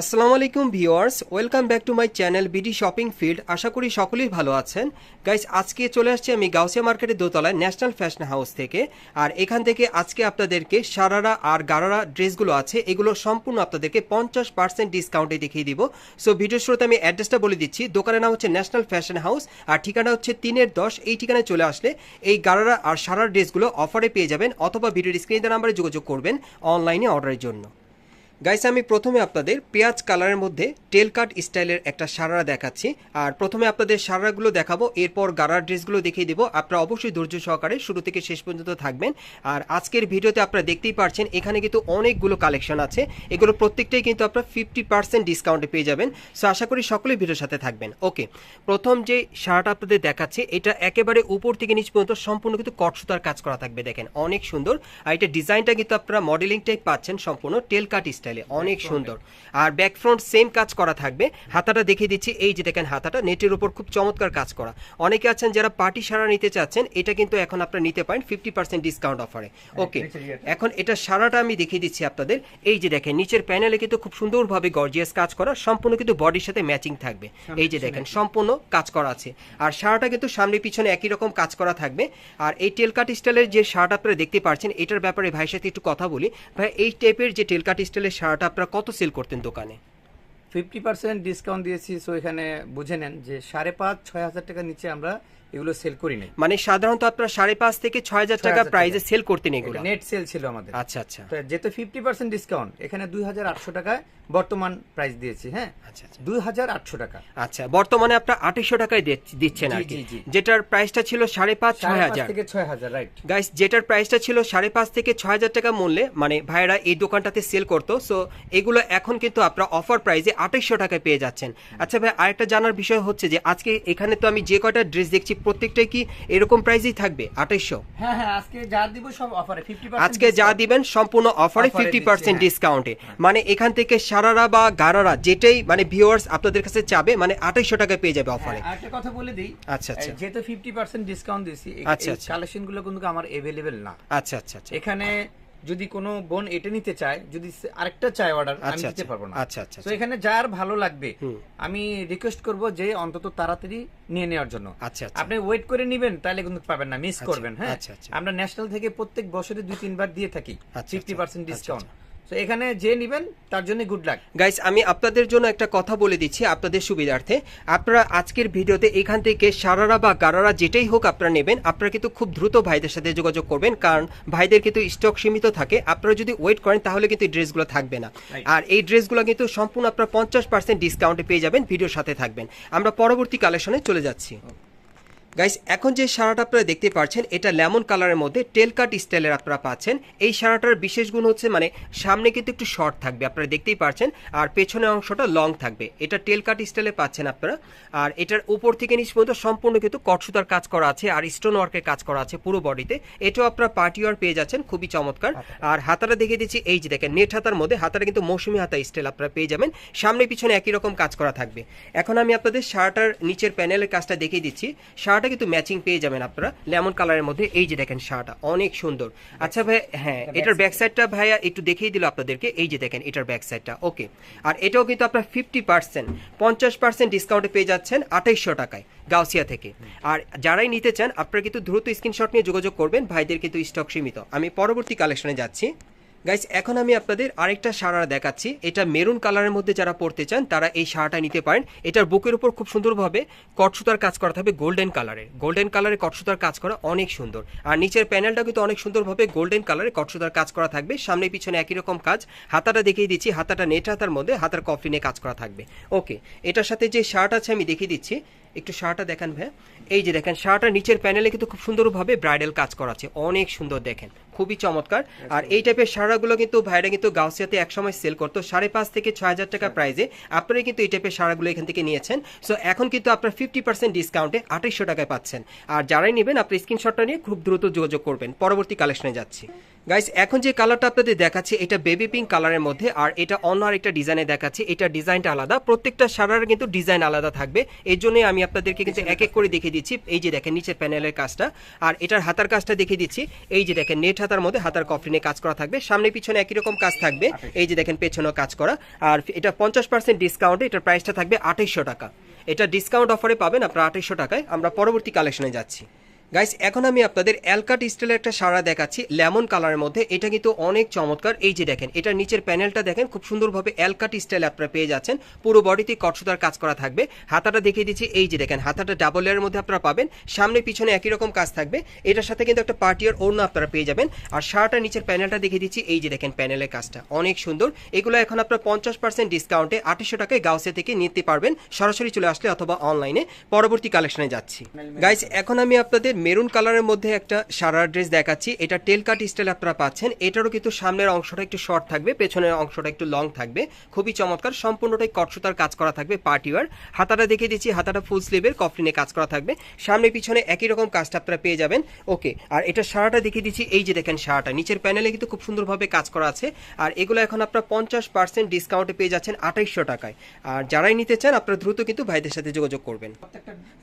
আসসালামু আলাইকুম viewers, welcome back to my channel BD shopping field. আশা করি সকলেই ভালো আছেন। গাইস, আজকে চলে আসছি আমি গাউসিয়া মার্কেটের দোতলায় ন্যাশনাল ফ্যাশন হাউস থেকে। আর এখান থেকে আজকে আপনাদেরকে সারারা আর গারারা ড্রেসগুলো আছে, এগুলো সম্পূর্ণ আপনাদেরকে পঞ্চাশ পার্সেন্ট ডিসকাউন্টে দেখিয়ে দিব। সো ভিডিও শুরুতে আমি অ্যাড্রেসটা বলে দিচ্ছি। দোকানের নাম হচ্ছে ন্যাশনাল ফ্যাশন হাউস, আর ঠিকানা হচ্ছে তিনের দশ। এই ঠিকানায় চলে আসলে এই গারারা আর সারার ড্রেসগুলো অফারে পেয়ে যাবেন, অথবা ভিডিওর স্ক্রিনের নাম্বারে যোগাযোগ করবেন অনলাইনে অর্ডারের জন্য। গাইস আমি প্রথমে আপনাদের পেঁয়াজ কালারের মধ্যে টেল কাট স্টাইলের একটা সারারা দেখাচ্ছি। আর প্রথমে আপনাদের সারারাগুলো দেখাবো, এরপর গারার ড্রেসগুলো দেখিয়ে দেবো। আপনারা অবশ্যই ধৈর্য সহকারে শুরু থেকে শেষ পর্যন্ত থাকবেন। আর আজকের ভিডিওতে আপনারা দেখতেই পারছেন, এখানে কিন্তু অনেকগুলো কালেকশন আছে। এগুলো প্রত্যেকটাই কিন্তু আপনারা ফিফটি পার্সেন্ট ডিসকাউন্টে পেয়ে যাবেন। সো আশা করি সকলেই ভিডিওর সাথে থাকবেন। ওকে প্রথম যে শার্ট আপনাদের দেখাচ্ছে, এটা একেবারে উপর থেকে নিচ পর্যন্ত সম্পূর্ণ কিন্তু কট সুতার কাজ করা থাকবে, দেখেন। অনেক সুন্দর। আর এটা ডিজাইনটা কিন্তু আপনারা মডেলিংটাই পাচ্ছেন, সম্পূর্ণ টেল কাট স্টাইলে অনেক সুন্দর। আর ব্যাক ফ্রন্ট সেম কাজ করা থাকবে। হাতাটা দেখিয়ে দিচ্ছি এই যে দেখেন হাতাটা নেটের উপর খুব চমৎকার কাজ করা। অনেকে আছেন যারা পার্টি সারা নিতে চাচ্ছেন এটা কিন্তু এখন আপনারা নিতে পারেন ফিফটি পার্সেন্ট ডিসকাউন্ট অফারে ওকে এখন এটা সারাটা আমি দেখিয়ে দিচ্ছি আপনাদের। এই যে দেখেন নিচের প্যানেলে কিন্তু খুব সুন্দরভাবে গর্জিয়াস কাজ করা সম্পূর্ণ কিন্তু বডির সাথে ম্যাচিং থাকবে। এই যে দেখেন সম্পূর্ণ কাজ করা আছে। আর সারাটা কিন্তু সামনে পিছনে একই রকম কাজ করা থাকবে। আর এই টেলকাট স্টাইলের যে শার্ট আপনারা দেখতে পাচ্ছেন এটার ব্যাপারে ভাইয়ের সাথে একটু কথা বলি। ভাই এই টাইপের যে টেলকাট স্টাইলের শার্ট আপনারা কত সেল করতেন দোকানে? ফিফটি পার্সেন্ট ডিসকাউন্ট দিয়েছি সো এখানে বুঝে নেন যে সাড়ে পাঁচ, ছয় হাজার টাকার নিচে আমরা এগুলো সেল করি নাই। মানে সাধারণত আপনারা সাড়ে পাঁচ থেকে ছয় হাজার টাকা 6,000 প্রাইজে। সেল করতেন এগুলো? নেট সেল ছিল আমাদের। আচ্ছা আচ্ছা। তো যেহেতু ফিফটি পার্সেন্ট ডিসকাউন্ট এখানে দুই হাজার আটশো টাকায় বর্তমান প্রাইস দিয়েছি হ্যাঁ? আচ্ছা আচ্ছা। দুই হাজার আটশো টাকা। আচ্ছা বর্তমানে আপনার আঠাশশো টাকায় দিচ্ছেন আর কি। যেটার প্রাইসটা ছিল সাড়ে পাঁচ ছয় হাজার। থেকে ছয় হাজার রাইট গাইস যেটার প্রাইসটা ছিল সাড়ে পাঁচ থেকে ছয় হাজার টাকা মূল্যে মানে ভাইরা এই দোকানটাতে সেল করতো। সো এগুলো এখন কিন্তু আপনারা অফার প্রাইসে আঠাইশশো টাকায় পেয়ে যাচ্ছেন। আচ্ছা ভাই আরেকটা জানার বিষয় হচ্ছে যে আজকে এখানে তো আমি যে কয়টা ড্রেস দেখছি প্রত্যেকটাই কি এরকম প্রাইসেই থাকবে? আঠাইশশো? হ্যাঁ হ্যাঁ আজকে যা দিব সব অফারে আজকে যা দিবেন সম্পূর্ণ অফারে ফিফটি পার্সেন্ট। ডিসকাউন্টে মানে এখান থেকে সারারা বা গারারা যেটাই মানে ভিউয়ার্স আপনাদের কাছে চাবে মানে আঠাইশশো টাকা পেয়ে যাবে অফারে হ্যাঁ, আরেকটা কথা বলে দিই আচ্ছা, আচ্ছা। যেহেতু ফিফটি পার্সেন্ট ডিসকাউন্ট দিয়েছি আচ্ছা, আচ্ছা। কালেকশনগুলো কিন্তু আমার এভেলেবেল না। আচ্ছা আচ্ছা আচ্ছা। এখানে যদি কোনো বোন এটা নিতে চায় যদি আরেকটা চায় অর্ডার আমি আচ্ছা, দিতে আচ্ছা। পারব না। আচ্ছা, আচ্ছা, তো এখানে যার ভালো লাগবে আমি রিকোয়েস্ট করব যে অন্তত তাড়াতাড়ি নিয়ে নেওয়ার জন্য। আচ্ছা, আচ্ছা। আপনি ওয়েট করে নেবেন তাহলে কিন্তু পাবেন না মিস করবেন হ্যাঁ? আচ্ছা, আচ্ছা। আমরা ন্যাশনাল থেকে প্রত্যেক বছরে দুই তিনবার দিয়ে থাকি আচ্ছা, ফিফটি পার্সেন্ট আচ্ছা, ডিসকাউন্ট তো এখানে যে নিবেন তার জন্য গুড লাক গাইস আমি আপনাদের জন্য একটা কথা বলে দিচ্ছি আপনাদের সুবিধার্থে। আপনারা আজকের ভিডিওতে এখান থেকে সারারা বা গারারা যেটাই হোক আপনারা নেবেন। আপনারা কিন্তু খুব দ্রুত ভাইদের সাথে যোগাযোগ করবেন কারণ ভাইদের কিন্তু স্টক সীমিত থাকে। আপনারা যদি ওয়েট করেন তাহলে কিন্তু এই ড্রেসগুলো থাকবে না। আর এই ড্রেসগুলো কিন্তু সম্পূর্ণ আপনারা পঞ্চাশ পার্সেন্ট ডিসকাউন্টে পেয়ে যাবেন ভিডিওর সাথে থাকবেন। আমরা পরবর্তী কালেকশনে চলে যাচ্ছি। গাইস এখন যে সারাটা আপনারা দেখতে পাচ্ছেন এটা লেমন কালারের মধ্যে টেল কাট স্টাইলের আপনারা পাচ্ছেন। এই সারাটার বিশেষ গুণ হচ্ছে মানে সামনে কিন্তু একটু শর্ট থাকবে আপনারা দেখতেই পাচ্ছেন আর পেছনের অংশটা লং থাকবে। এটা টেল কাট স্টাইলে পাচ্ছেন আপনারা। আর এটার উপর থেকে নিচ পর্যন্ত সম্পূর্ণ কিন্তু কটসুতার কাজ করা আছে আর স্টোন ওয়ার্কের কাজ করা আছে পুরো বডিতে এটাও আপনারা পার্টি ওয়ার পেয়ে যাচ্ছেন খুবই চমৎকার। আর হাতাটা দেখিয়ে দিচ্ছি এই যে দেখেন নেট হাতার মধ্যে হাতাটা কিন্তু মৌসুমি হাতা স্টাইল আপনারা পেয়ে যাবেন। সামনে পিছনে একই রকম কাজ করা থাকবে। এখন আমি আপনাদের শার্টার নিচের প্যানেলের কাজটা দেখিয়ে দিচ্ছি। শার্টটা কিন্তু ম্যাচিং পেয়ে যাবেন আপনারা। লেমন কালারের মধ্যে এই যে দেখেন শার্টটা অনেক সুন্দর। আচ্ছা ভাই হ্যাঁ এটার ব্যাক সাইডটা ভাইয়া একটু দেখিয়ে দিল আপনাদেরকে। এই যে দেখেন এটার ব্যাক সাইডটা ওকে আর এটাও কিন্তু আপনার ফিফটি পার্সেন্ট পঞ্চাশ পার্সেন্ট ডিসকাউন্টে পেয়ে যাচ্ছেন আঠাইশশো টাকায় গাউসিয়া থেকে। আর যারাই নিতে চান আপনারা কিন্তু দ্রুত স্ক্রিনশট নিয়ে যোগাযোগ করবেন ভাইদের কিন্তু স্টক সীমিত। আমি পরবর্তী কালেকশনে যাচ্ছি। গাইস এখন আমি আপনাদের আরেকটা সারা দেখাচ্ছি। এটা মেরুন কালারের মধ্যে যারা পড়তে চান, তারা এই সারাটা নিতে পারেন। এটার বুকের উপর খুব সুন্দরভাবে কটসুতার কাজ করা থাকবে গোল্ডেন কালারের গোল্ডেন কালারে কটসুতার কাজ করা অনেক সুন্দর। আর নিচের প্যানেলটা কিন্তু অনেক সুন্দরভাবে গোল্ডেন কালারে কটসুতার কাজ করা থাকবে। সামনে পিছনে একই রকম কাজ। হাতাটা দেখিয়ে দিচ্ছি। হাতাটা নেট হাতার মধ্যে, হাতার কফলিনে কাজ করা থাকবে। ওকে এটার সাথে যে শার্ট আছে আমি দেখিয়ে দিচ্ছি। একটু শার্টটা দেখান ভাই এই যে দেখেন শার্টটা নিচের প্যানেলে কিন্তু খুব সুন্দরভাবে ব্রাইডাল কাজ করা আছে অনেক সুন্দর দেখেন খুবই চমৎকার। আর এই টাইপের সারাগুলো কিন্তু ভাইরা কিন্তু গাউসিয়াতে একসময় সেল করতো সাড়ে পাঁচ থেকে ছয় হাজার টাকা প্রাইজে আপনারা কিন্তু এই টাইপের সারাগুলো এখান থেকে নিয়েছেন। সো এখন কিন্তু আপনার ফিফটি পার্সেন্ট ডিসকাউন্টে আঠাইশশো টাকায় পাচ্ছেন। আর যারাই নেবেন আপনি স্ক্রিনশটটা নিয়ে খুব দ্রুত যোগাযোগ করবেন। পরবর্তী কালেকশনে যাচ্ছি। গাইস এখন যে কালারটা আপনাদের দেখাচ্ছি এটা বেবি পিঙ্ক কালারের মধ্যে আর এটা অন্য আরেকটা ডিজাইনে দেখাচ্ছি। এটা ডিজাইনটা আলাদা। প্রত্যেকটা সারার কিন্তু ডিজাইন আলাদা থাকবে। এই জন্যই আমি আপনাদেরকে কিন্তু এক এক করে দেখিয়ে দিচ্ছি। এই যে দেখেন নিচের প্যানেলের কাজটা। আর এটার হাতার কাজটা দেখিয়ে দিচ্ছি। এই যে দেখেন নেট হাতার মধ্যে হাতার কফলিনে কাজ করা থাকবে। সামনে পিছনে একই রকম কাজ থাকবে। এই যে দেখেন পেছনেও কাজ করা। আর এটা পঞ্চাশ পার্সেন্ট ডিসকাউন্টে এটার প্রাইসটা থাকবে আঠাইশশো টাকা। এটা ডিসকাউন্ট অফারে পাবেন আপনার আঠাইশশো টাকায়। আমরা পরবর্তী কালেকশনে যাচ্ছি। গাইস এখন আমি আপনাদের অ্যালকাট স্টাইলের একটা সারা দেখাচ্ছি লেমন কালারের মধ্যে। এটা কিন্তু অনেক চমৎকার। এই যে দেখেন এটার নিচের প্যানেলটা দেখেন খুব সুন্দরভাবে অ্যালকাট স্টাইল আপনারা পেয়ে যাচ্ছেন। পুরো বডিতে কটসুতার কাজ করা থাকবে। হাতাটা দেখিয়ে দিচ্ছি এই যে দেখেন হাতাটা ডাবল লেয়ারের মধ্যে আপনারা পাবেন। সামনে পিছনে একই রকম কাজ থাকবে। এটার সাথে কিন্তু একটা পার্টিয়ার ওড়না আপনারা পেয়ে যাবেন। আর সারাটা নিচের প্যানেলটা দেখিয়ে দিচ্ছি এই যে দেখেন প্যানেলের কাজটা। অনেক সুন্দর। এগুলো এখন আপনার পঞ্চাশ পার্সেন্ট ডিসকাউন্টে আটশো টাকায় গাউসে থেকে নিতে পারবেন। সরাসরি চলে আসলে অথবা অনলাইনে পরবর্তী কালেকশনে যাচ্ছি। গাইস এখন আমি আপনাদের মেরুন কালারের মধ্যে একটা সারার ড্রেস দেখাচ্ছি। এটা টেল কাট স্টাইল আপনারা পাচ্ছেন। এটারও কিন্তু সামনের অংশটা একটু শর্ট থাকবে পেছনের অংশটা একটু লং থাকবে। খুবই চমৎকার সম্পূর্ণটাই কটসুতার কাজ করা থাকবে পার্টিওয়ার হাতাটা দেখে দিচ্ছি হাতাটা ফুল স্লিভের কফলিনে কাজ করা থাকবে। সামনে পিছনে একই রকম কাজটা আপনারা পেয়ে যাবেন। ওকে আর এটা সারাটা দেখিয়ে দিচ্ছি এই যে দেখেন সারাটা নিচের প্যানেলে কিন্তু খুব সুন্দরভাবে কাজ করা আছে। আর এগুলো এখন আপনারা পঞ্চাশ পার্সেন্ট ডিসকাউন্টে পেয়ে যাচ্ছেন আঠাইশশো টাকায়। আর যারাই নিতে চান আপনারা দ্রুত কিন্তু ভাইদের সাথে যোগাযোগ করবেন।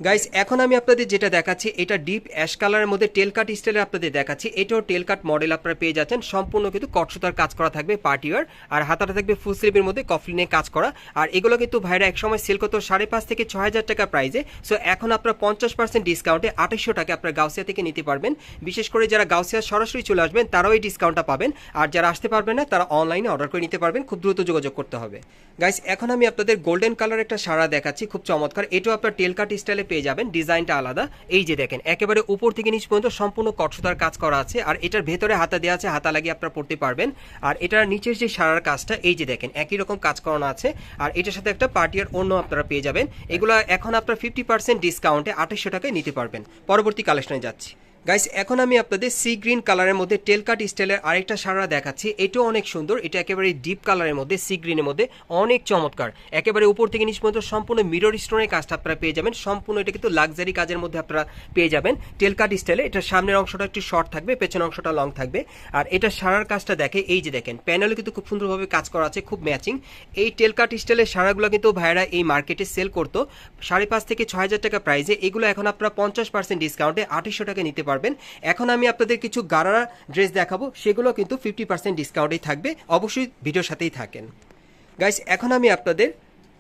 গাইস এখন আমি আপনাদের যেটা দেখাচ্ছি এটা ডিপ অ্যাশ কালারের মধ্যে টেল কাট স্টাইলের আপনাদের দেখাচ্ছি। এটাও টেল কাট মডেল আপনারা পেয়ে যাচ্ছেন। সম্পূর্ণ কিন্তু কটসুতার কাজ করা থাকবে পার্টিওয়ার আর হাতাটা থাকবে ফুল স্লিভের মধ্যে কফলিনে কাজ করা। আর এগুলো কিন্তু ভাইরা একসময় সেল করতো সাড়ে পাঁচ থেকে ছয় হাজার টাকা প্রাইসে সো এখন আপনারা পঞ্চাশ পার্সেন্ট ডিসকাউন্টে আঠাশশো টাকা আপনারা গাউসিয়া থেকে নিতে পারবেন। বিশেষ করে যারা গাউসিয়া সরাসরি চলে আসবেন, তারাও এই ডিসকাউন্টটা পাবেন। আর যারা আসতে পারবেন না, তারা অনলাইনে অর্ডার করে নিতে পারবেন। খুব দ্রুত যোগাযোগ করতে হবে। গাইস এখন আমি আপনাদের গোল্ডেন কালার একটা সারা দেখাচ্ছি। খুব চমৎকার। এটাও আপনার টেল কাট স্টাইলে পেয়ে যাবেন। ডিজাইনটা আলাদা। এই যে দেখেন, একেবারে উপর থেকে নিচ পর্যন্ত সম্পূর্ণ কটসুতার কাজ করা আছে। আর এটার ভেতরে হাতা দেওয়া আছে, হাতা লাগিয়ে আপনারা পড়তে পারবেন। আর এটার নিচের যে সারার কাজটা, এই যে দেখেন, একই রকম কাজ করানো আছে। আর এটার সাথে একটা পার্টিয়ার অন্য আপনারা পেয়ে যাবেন। এগুলো এখন আপনার ফিফটি পার্সেন্ট ডিসকাউন্টে আঠাশশো টাকায় নিতে পারবেন। পরবর্তী কালেকশনে যাচ্ছি। গাইস এখন আমি আপনাদের সি গ্রিন কালারের মধ্যে টেল কাট স্টাইলের আরেকটা সারা দেখাচ্ছি। এটাও অনেক সুন্দর। এটা একেবারে ডিপ কালারের মধ্যে সি গ্রিনের মধ্যে অনেক চমৎকার। একেবারে উপর থেকে নিচ পর্যন্ত সম্পূর্ণ মিরর স্টোনের কাজটা আপনারা পেয়ে যাবেন। সম্পূর্ণ এটা কিন্তু লাক্সারি কাজের মধ্যে আপনারা পেয়ে যাবেন। টেল কাট স্টাইলে এটা সামনের অংশটা একটু শর্ট থাকবে, পেছনের অংশটা লং থাকবে। আর এটা সারার কাজটা দেখে, এই যে দেখেন প্যানেলে কিন্তু খুব সুন্দরভাবে কাজ করা আছে, খুব ম্যাচিং এই টেল কাট স্টাইলের সারাগুলো কিন্তু ভাইরা এই মার্কেটে সেল করতো। সাড়ে পাঁচ থেকে ছয় হাজার টাকা প্রাইসে এগুলো এখন আপনারা পঞ্চাশ পার্সেন্ট ডিসকাউন্টে আঠাশশো টাকা নিতে পারবেন। এখন আমি আপনাদের কিছু গারারা ড্রেস দেখাবো, সেগুলো কিন্তু ফিফটি পার্সেন্ট ডিসকাউন্টেই থাকবে। অবশ্যই ভিডিওর সাথেই থাকেন। গাইস এখন আমি আপনাদের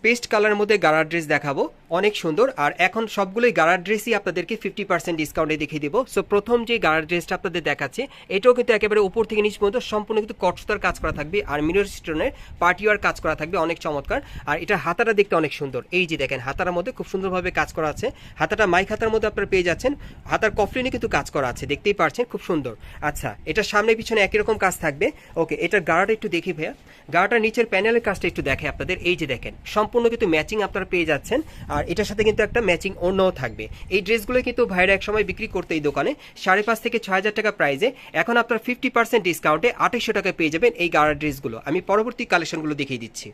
পেস্ট কালারের মধ্যে গাড়ার ড্রেস দেখাবো। অনেক সুন্দর। আর এখন সবগুলোই গাড়ার ড্রেসই আপনাদেরকে ফিফটি পার্সেন্ট ডিসকাউন্টে দেখিয়ে দিব। সো প্রথম যে গাড়ার ড্রেসটা আপনাদের দেখাচ্ছে, এটাও কিন্তু একেবারে উপর থেকে নিচ পর্যন্ত সম্পূর্ণ কিন্তু কটসুতার কাজ করা থাকবে আর মিরর স্টোনের পার্টিওয়ার কাজ করা থাকবে অনেক চমৎকার। আর এটা হাতাটা দেখতে অনেক সুন্দর। এই যে দেখেন, হাতার মধ্যে খুব সুন্দরভাবে কাজ করা আছে। হাতাটা মাইক হাতার মধ্যে আপনারা পেয়ে যাচ্ছেন। হাতার কফলিনে কিন্তু কাজ করা আছে, দেখতেই পারছেন, খুব সুন্দর। আচ্ছা এটা সামনে পিছনে একই রকম কাজ থাকবে। ওকে, এটার গাড়াটা একটু দেখি ভাইয়া। গাড়াটার নিচের প্যানেলের কাজটা একটু দেখে আপনাদের। এই যে দেখেন, সম্পূর্ণ কিন্তু ম্যাচিং আপনারা পেয়ে যাচ্ছেন। আর এটার সাথে কিন্তু একটা ম্যাচিং অন্যও থাকবে। এই ড্রেসগুলো কিন্তু ভাইরা একসময় বিক্রি করতে এই দোকানে, সাড়ে পাঁচ থেকে ছয় হাজার টাকা প্রাইজে এখন আপনার ফিফটি পার্সেন্ট ডিসকাউন্টে আঠাশশো টাকা পেয়ে যাবেন এই গাড়ার ড্রেসগুলো। আমি পরবর্তী কালেকশনগুলো দেখিয়ে দিচ্ছি।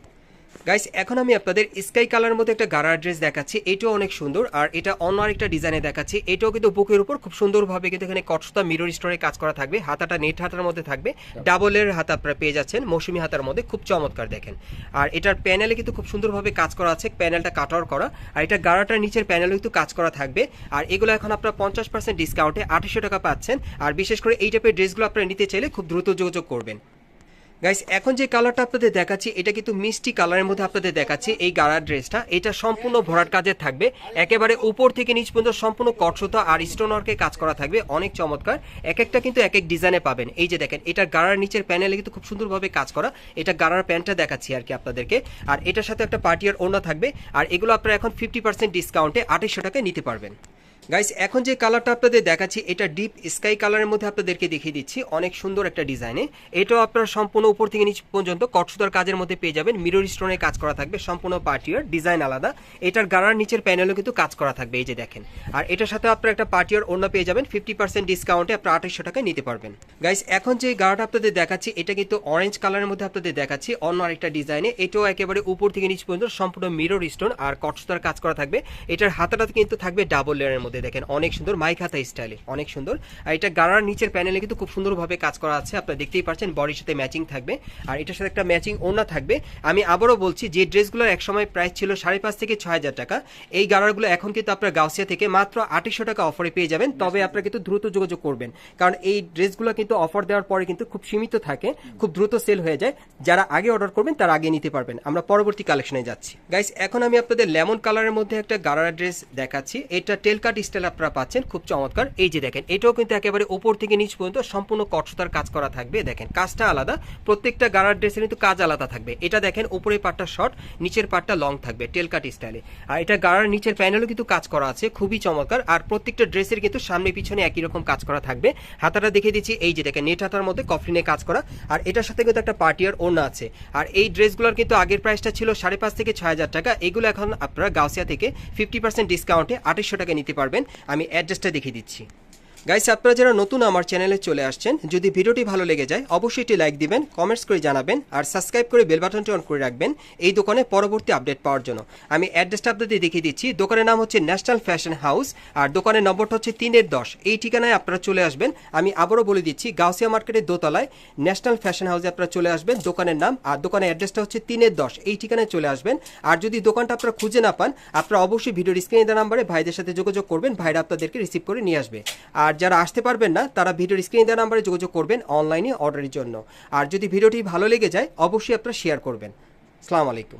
গাইস এখন আমি আপনাদের স্কাই কালার মধ্যে একটা গাড়ার ড্রেস দেখাচ্ছি। এটাও অনেক সুন্দর। আর এটা অন্য আরেকটা ডিজাইনে দেখাচ্ছি। এটাও কিন্তু বুকের উপর খুব সুন্দরভাবে কিন্তু এখানে কটসতা মিরর স্টোরে কাজ করা থাকবে। হাতাটা নেট হাতার মধ্যে থাকবে। ডাবলের হাতা আপনারা পেয়ে যাচ্ছেন। মৌসুমি হাতার মধ্যে। খুব চমৎকার দেখেন। আর এটার প্যানেলে কিন্তু খুব সুন্দরভাবে কাজ করা আছে। প্যানেলটা কাটার করা। আর এটা গাড়াটার নিচের প্যানেলে কিন্তু কাজ করা থাকবে। আর এগুলো এখন আপনারা পঞ্চাশ পার্সেন্ট ডিসকাউন্টে আঠাশশো টাকা পাচ্ছেন। আর বিশেষ করে এই টাইপের ড্রেসগুলো আপনারা নিতে চাইলে খুব দ্রুত যোগাযোগ করবেন। গাইস এখন যে কালারটা আপনাদের দেখাচ্ছি, এটা কিন্তু মিষ্টি কালারের মধ্যে আপনাদের দেখাচ্ছি এই গাড়ার ড্রেসটা। এটা সম্পূর্ণ ভরাট কাজের থাকবে। একেবারে উপর থেকে নিচ পর্যন্ত সম্পূর্ণ কটসুতা আর স্টোন ওয়ার্কে কাজ করা থাকবে। অনেক চমৎকার। এক একটা কিন্তু এক এক ডিজাইনে পাবেন। এই যে দেখেন, এটা গাড়ার নিচের প্যানেলে কিন্তু খুব সুন্দরভাবে কাজ করা। এটা গাড়ার প্যান্টটা দেখাচ্ছি আর কি আপনাদেরকে। আর এটার সাথে একটা পার্টিয়ার ওড়না থাকবে। আর এগুলো আপনারা এখন ফিফটি পার্সেন্ট ডিসকাউন্টে আঠাশশো টাকায় নিতে পারবেন। গাইস এখন যে কালারটা আপনাদের দেখাচ্ছি, এটা ডিপ স্কাই কালারের মধ্যে আপনাদেরকে দেখিয়ে দিচ্ছি। অনেক সুন্দর একটা ডিজাইনে এটাও আপনারা সম্পূর্ণ উপর থেকে নিচ পর্যন্ত কটসুতার কাজের মধ্যে পেয়ে যাবেন। মিরর স্টোনের কাজ করা থাকবে, সম্পূর্ণ পার্টিয়ার ডিজাইন আলাদা। এটার গাড়ার নিচের প্যানেলও কিন্তু কাজ করা থাকবে, এই যে দেখেন। আর এটার সাথে আপনারা একটা পার্টিয়ার অন্য পেয়ে যাবেন ফিফটি পার্সেন্ট ডিসকাউন্টে আপনারা আঠাশশো টাকায় নিতে পারবেন। গাইস এখন যে গাড়াটা আপনাদের দেখাচ্ছি, এটা কিন্তু অরেঞ্জ কালারের মধ্যে আপনাদের দেখাচ্ছি। অন্য আরেকটা ডিজাইনে এটাও একেবারে উপর থেকে নিচ পর্যন্ত সম্পূর্ণ মিরর স্টোন আর কটসুতার কাজ করা থাকবে। এটার হাতাটা কিন্তু থাকবে ডাবল লেয়ারের মধ্যে। মধ্যে দেখেন অনেক সুন্দর মাইখাতা স্টাইলে অনেক সুন্দর। আর এটা গাড়ার নিচের প্যানেলে কিন্তু খুব সুন্দরভাবে কাজ করা আছে আপনারা দেখতেই পাচ্ছেন বডির সাথে ম্যাচিং থাকবে। আর এটার সাথে একটা ম্যাচিং ওড়না থাকবে। আমি আবারও বলছি যে ড্রেসগুলোর একসময় প্রাইস ছিল সাড়ে পাঁচ থেকে ছয় হাজার টাকা এই গাড়ারগুলো এখন কিন্তু আপনার গাউসিয়া থেকে মাত্র আটশো টাকা অফারে পেয়ে যাবেন। তবে আপনারা কিন্তু দ্রুত যোগাযোগ করবেন। কারণ এই ড্রেসগুলো কিন্তু অফার দেওয়ার পরে কিন্তু খুব সীমিত থাকে খুব দ্রুত সেল হয়ে যায়। যারা আগে অর্ডার করবেন তারা আগে নিতে পারবেন। আমরা পরবর্তী কালেকশনে যাচ্ছি। গাইস এখন আমি আপনাদের লেমন কালারের মধ্যে একটা গারারা ড্রেস দেখাচ্ছি। এটা টেলকাট স্টাইল আপনারা পাচ্ছেন, খুব চমৎকার। এই যে দেখেন, এটাও কিন্তু একেবারে ওপর থেকে নিচ পর্যন্ত সম্পূর্ণ কটসতার কাজ করা থাকবে। দেখেন, কাজটা আলাদা, প্রত্যেকটা গারার ড্রেসের কিন্তু কাজ আলাদা থাকবে। এটা দেখেন উপরের পাটটা শর্ট, নিচের পাটটা লং থাকবে, টেলকাট স্টাইলে। আর এটা গারার নিচের প্যানেলও কিন্তু কাজ করা আছে, খুবই চমৎকার। আর প্রত্যেকটা ড্রেসের কিন্তু সামনে পিছনে একই রকম কাজ করা থাকবে। হাতাটা দেখে দিচ্ছি, এই যে দেখেন, নেট হাতার মধ্যে কফলিনে কাজ করা। আর এটার সাথে কিন্তু একটা পার্টিয়ার ওড়না আছে। আর এই ড্রেসগুলোর কিন্তু আগের প্রাইসটা ছিল সাড়ে পাঁচ থেকে ছয় হাজার টাকা। এগুলো এখন আপনারা গাউসিয়া থেকে ফিফটি পার্সেন্ট ডিসকাউন্টে আঠাশশো টাকা নিতে পারবেন। আমি অ্যাড্রেসটা দেখিয়ে দিচ্ছি। গাইস আপনারা যারা নতুন আমার চ্যানেলে চলে আসছেন, যদি ভিডিওটি ভালো লেগে যায়, অবশ্যই এটি লাইক দিবেন কমেন্টস করে জানাবেন, আর সাবস্ক্রাইব করে বেল বাটনটি অন করে রাখবেন, এই দোকানে পরবর্তী আপডেট পাওয়ার জন্য। আমি অ্যাড্রেসটা আপনাদের দেখিয়ে দিচ্ছি, দোকানের নাম হচ্ছে ন্যাশনাল ফ্যাশন হাউস আর দোকানের নম্বরটা হচ্ছে তিনের দশ। এই ঠিকানায় আপনারা চলে আসবেন, আমি আবারও বলে দিচ্ছি, গাউসিয়া মার্কেটের দোতলায় ন্যাশনাল ফ্যাশন হাউসে আপনারা চলে আসবেন, দোকানের নাম, আর দোকানের অ্যাড্রেসটা হচ্ছে তিনের দশ। এই ঠিকানায় চলে আসবেন, আর যদি দোকানটা আপনারা খুঁজে না পান, আপনারা অবশ্যই ভিডিওর স্ক্রিনে দেওয়া নাম্বারে ভাইদের সাথে যোগাযোগ করবেন, ভাইরা আপনাদেরকে রিসিভ করে নিয়ে আসবে। আর যারা আসতে পারবেন না, তারা ভিডিওর স্ক্রিন দেওয়া নাম্বারে যোগাযোগ করবেন অনলাইনে অর্ডারের জন্য। আর যদি ভিডিওটি ভালো লেগে যায়, অবশ্যই আপনারা শেয়ার করবেন। সালামু আলাইকুম।